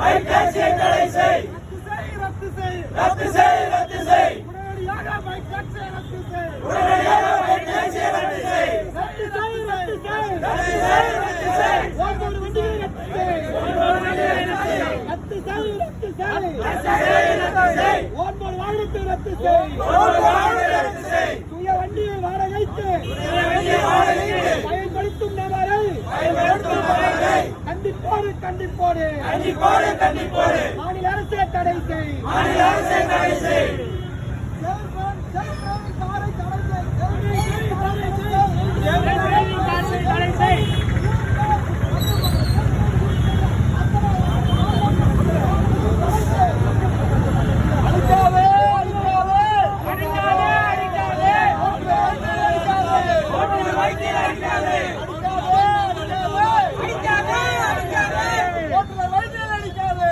Bike டாக்ஸியை தடை செய். ரத்து செய் ரத்து ரத்து செய். செய் ரத்து செய் உடனடியாக பைக் டாக்ஸியை ரத்து செய். உடனடியாக பைக் டாக்ஸியை ரத்து செய். ரத்து செய் ரத்து செய். ரத்து செய் ரத்து செய் ஓட்டோடு வண்டியை ரத்து செய் ரத்து செய் ரத்து செய் ரத்து செய் ரத்து செய் ஓட்டோடு வாகனத்தை ரத்து செய் ஒரு வாகனத்தை ரத்து செய் சுய வண்டியை வாடகைக்கு வண்டியை வாடகைக்கு பயன்படுத்தும் நபரை பயன்படுத்தும் நபர்களை கண்டிப்போடு. கண்டிப்போடு கண்டிப்போடு. மாநில அரசே தடை செய். மாநில அரசை தடை செய்.